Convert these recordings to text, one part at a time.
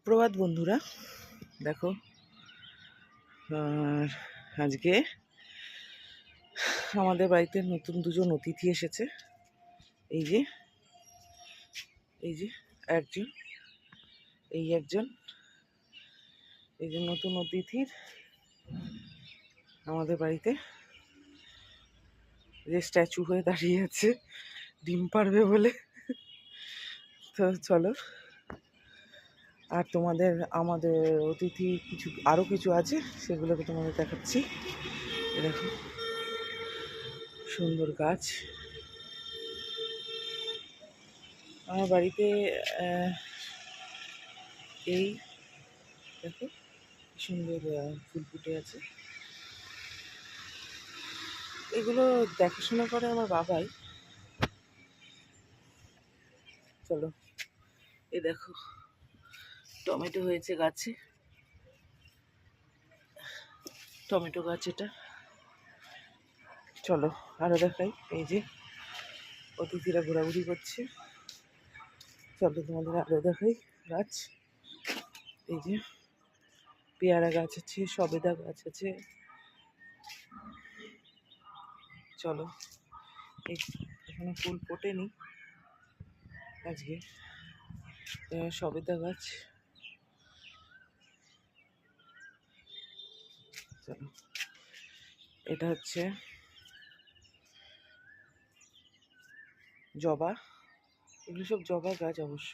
সুপ্রভাত, বন্ধুরা। দেখো, আর আজকে আমাদের বাড়িতে নতুন দুজন অতিথি এসেছে। এই যে এই যে একজন, এই একজন, এই যে নতুন অতিথির আমাদের বাড়িতে যে স্ট্যাচু হয়ে দাঁড়িয়ে আছে, ডিম পারবে বলে। তো চলো আর তোমাদের, আমাদের অতিথি কিছু আরও কিছু আছে, সেগুলোকে তোমাদের দেখাচ্ছি। দেখো, সুন্দর গাছ। আমার বাড়িতে এই দেখো, সুন্দর ফুল ফুটে আছে। এগুলো দেখাশোনা করে আমার বাবাই। চলো এই দেখো। টমেটো হয়েছে গাছে। টমেটো গাছ এটা। চলো আরও দেখাই। এই যে অতিথিরা ঘোরাঘুরি করছে। চলো তোমাদের আরও দেখাই গাছ। এই যে পেয়ারা গাছ আছে, সবেদা গাছ আছে। চলো এখানে ফুল ফোটেনি। আজকে সবেদা গাছ। চলো এটা হচ্ছে জবা। এগুলো সব জবা গাছ অবশ্য।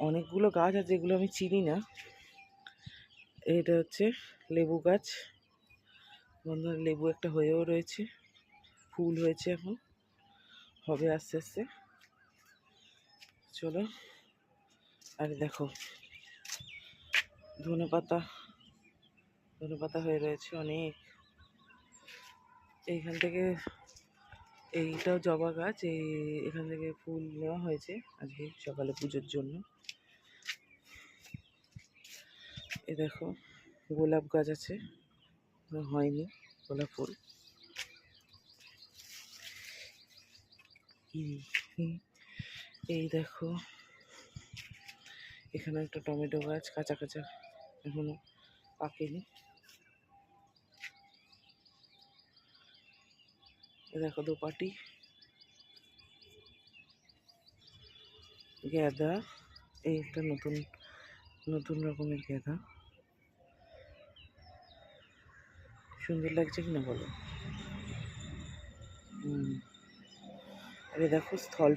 অনেকগুলো গাছ আছে যেগুলো আমি চিনি না। এটা হচ্ছে লেবু গাছ। বন্ধুরা, লেবু একটা হয়েও রয়েছে। ফুল হয়েছে এখন। হবে আস্তে আস্তে। চলো। আর দেখো, ধনে পাতা ধনে পাতা হয়ে রয়েছে অনেক। এইখান থেকে এইটাও জবা গাছ, এই এখান থেকে ফুল নেওয়া হয়েছে আজকে সকালে পুজোর জন্য। এ দেখো, গোলাপ গাছ আছে হয়নি গোলাপ ফুল। এই- দেখো এখানে একটা টমেটো গাছ কাঁচা কাঁচা এখনও পাকেনি। দেখো দোপাটি। গ্যাদা, এই একটা নতুন নতুন রকমের গ্যাদা। সুন্দর লাগছে কিনা বলো? হুম। আরে দেখো স্থল